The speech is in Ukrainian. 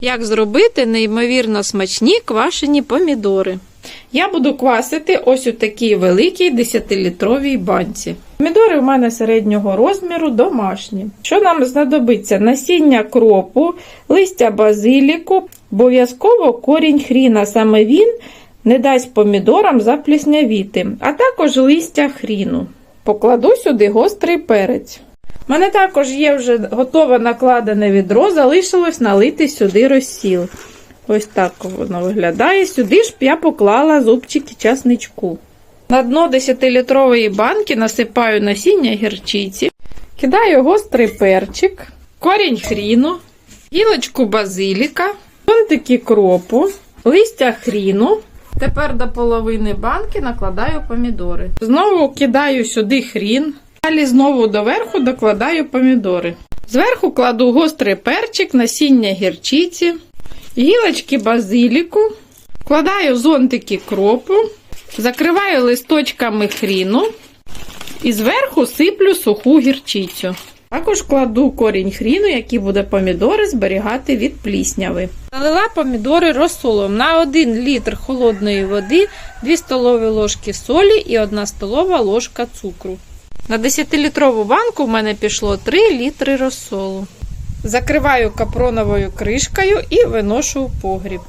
Як зробити неймовірно смачні квашені помідори? Я буду квасити ось у такій великій 10-літровій банці. Помідори у мене середнього розміру домашні. Що нам знадобиться? Насіння кропу, листя базиліку, обов'язково корінь хріна. Саме він не дасть помідорам запліснявіти, а також листя хріну. Покладу сюди гострий перець. У мене також є вже готове накладене відро, залишилось налити сюди розсіл. Ось так воно виглядає. Сюди ж я поклала зубчики часничку. На дно 10-літрової банки насипаю насіння гірчиці, кидаю гострий перчик, корінь хріну, гілочку базиліка, фунтики кропу, листя хріну. Тепер до половини банки накладаю помідори. Знову кидаю сюди хрін. Далі знову доверху докладаю помідори. Зверху кладу гострий перчик, насіння гірчиці, гілочки базиліку, вкладаю зонтики кропу, закриваю листочками хріну і зверху сиплю суху гірчицю. Також кладу корінь хріну, який буде помідори зберігати від плісняви. Налила помідори розсолом на 1 літр холодної води, 2 столові ложки солі і 1 столова ложка цукру. На 10-літрову банку в мене пішло 3 літри розсолу. Закриваю капроновою кришкою і виношу в погріб.